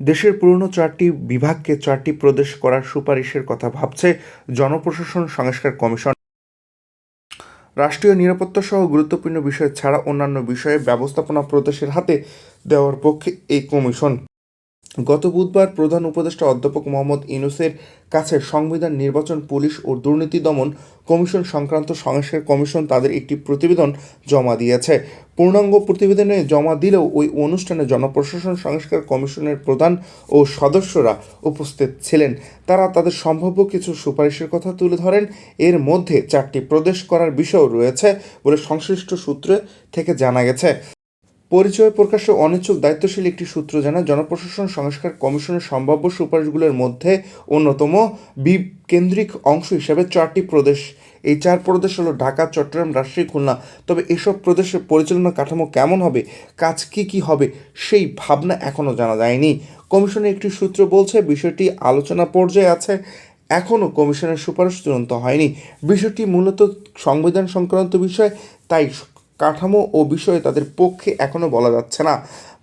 দেশের পুরনো চারটি বিভাগকে চারটি প্রদেশ করার সুপারিশের কথা ভাবছে জনপ্রশাসন সংস্কার কমিশন। রাষ্ট্রীয় নিরাপত্তা সহ গুরুত্বপূর্ণ বিষয় ছাড়া অন্যান্য বিষয়ে ব্যবস্থাপনা প্রদেশের হাতে দেওয়ার পক্ষে এই কমিশন। গত বুধবার প্রধান উপদেষ্টা অধ্যাপক মোহাম্মদ ইউনুসের কাছে সংবিধান, নির্বাচন, পুলিশ ও দুর্নীতি দমন কমিশন সংক্রান্ত সংস্কার কমিশন তাদের একটি প্রতিবেদন জমা দিয়েছে। পূর্ণাঙ্গ প্রতিবেদনে জমা দিলেও ওই অনুষ্ঠানে জনপ্রশাসন সংস্কার কমিশনের প্রধান ও সদস্যরা উপস্থিত ছিলেন। তারা তাদের সম্ভাব্য কিছু সুপারিশের কথা তুলে ধরেন। এর মধ্যে চারটি প্রদেশ করার বিষয়ও রয়েছে বলে সংশ্লিষ্ট সূত্রে থেকে জানা গেছে। পরিচয় প্রকাশে অনিচ্ছুক দায়িত্বশীল একটি সূত্র জানায়, জনপ্রশাসন সংস্কার কমিশনের সম্ভাব্য সুপারিশগুলোর মধ্যে অন্যতম বিকেন্দ্রিক অংশ হিসেবে চারটি প্রদেশ। এই চার প্রদেশ হলো ঢাকা, চট্টগ্রাম, রাজশাহী, খুলনা। তবে এসব প্রদেশের পরিচালনা কাঠামো কেমন হবে, কাজ কি কি হবে, সেই ভাবনা এখনও জানা যায়নি। কমিশনের একটি সূত্র বলছে, বিষয়টি আলোচনা পর্যায়ে আছে। এখনও কমিশনের সুপারিশ চূড়ান্ত হয়নি। বিষয়টি মূলত সংবিধান সংক্রান্ত বিষয়, তাই কাঠামো ও বিষয়ে তাদের পক্ষে এখনও বলা যাচ্ছে না।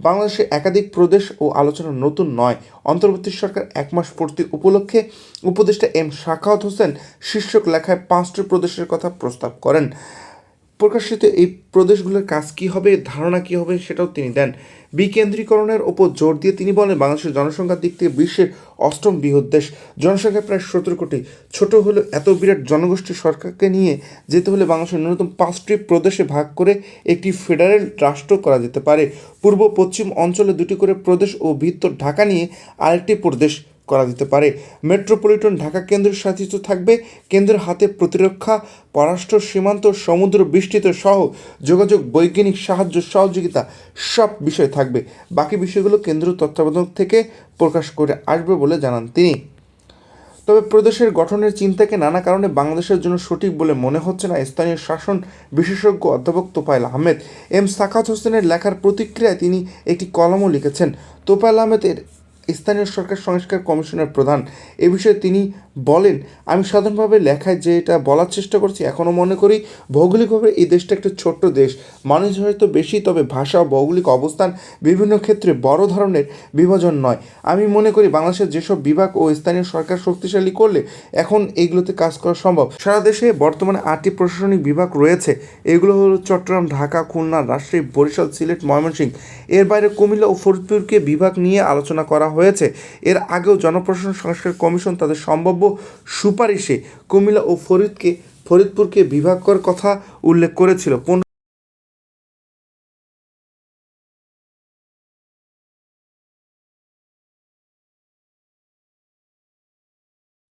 বাংলাদেশে একাধিক প্রদেশ ও আলোচনা নতুন নয়। অন্তর্বর্তী সরকার এক মাস পূর্তি উপলক্ষে উপদেষ্টা এম শাখাওয়াত হোসেন শীর্ষক লেখায় পাঁচটি প্রদেশের কথা প্রস্তাব করেন। প্রকাশিত এই প্রদেশগুলোর কাজ কী হবে, ধারণা কী হবে সেটাও তিনি দেন। বিকেন্দ্রীকরণের ওপর জোর দিয়ে তিনি বলেন, বাংলাদেশের জনসংখ্যার দিক থেকে বিশ্বের অষ্টম বৃহৎ দেশ। জনসংখ্যা প্রায় সতেরো কোটি। ছোট হলেও এত বিরাট জনগোষ্ঠী সরকারকে নিয়ে যেতে হলে বাংলাদেশের ন্যূনতম পাঁচটি প্রদেশে ভাগ করে একটি ফেডারেল রাষ্ট্র করা যেতে পারে। পূর্ব, পশ্চিম অঞ্চলে দুটি করে প্রদেশ ও ভিত্তর ঢাকা নিয়ে আরেকটি প্রদেশ করা যেতে পারে। মেট্রোপলিটন ঢাকা কেন্দ্রের শাসিত থাকবে। কেন্দ্রের হাতে প্রতিরক্ষা, পররাষ্ট্র সীমান্ত, সমুদ্র বিস্তৃত সহ যোগাযোগ, বৈজ্ঞানিক সাহায্য, সহযোগিতা সব বিষয় থাকবে। বাকি বিষয়গুলো কেন্দ্র তত্ত্বাবধান থেকে প্রকাশ করে আসবে বলে জানান তিনি। তবে প্রদেশের গঠনের চিন্তাকে নানা কারণে বাংলাদেশের জন্য সঠিক বলে মনে হচ্ছে না স্থানীয় শাসন বিশেষজ্ঞ অধ্যাপক তোফায়েল আহমেদ। এম সাকাত হোসেনের লেখার প্রতিক্রিয়ায় তিনি একটি কলমও লিখেছেন। তোফায়েল আহমেদের স্থানীয় সরকার সংস্কার কমিশনের প্রধান। এ বিষয়ে তিনি বলেন, আমি সাধারণভাবে লেখায় যে এটা বলার চেষ্টা করছি এখনও মনে করি ভৌগোলিকভাবে এই দেশটা একটা ছোট্ট দেশ। মানুষ হয়তো বেশি, তবে ভাষা ও ভৌগোলিক অবস্থান বিভিন্ন ক্ষেত্রে বড় ধরনের বিভাজন নয়। আমি মনে করি বাংলাদেশের যেসব বিভাগ ও স্থানীয় সরকার শক্তিশালী করলে এখন এইগুলোতে কাজ করা সম্ভব। সারা দেশে বর্তমানে আটটি প্রশাসনিক বিভাগ রয়েছে। এগুলো হলো চট্টগ্রাম, ঢাকা, খুলনা, রাজশাহী, বরিশাল, সিলেট, ময়মনসিংহ। এর বাইরে কুমিল্লা ও ফরিদপুরকে বিভাগ নিয়ে আলোচনা করা হয়েছে। এর আগেও জনপ্রশাসন সংস্কার কমিশন তাদের সম্ভাব্য সুপারিশে কুমিল্লা ও ফরিদকে ফরিদপুরকে বিভাগ করার কথা উল্লেখ করেছিল।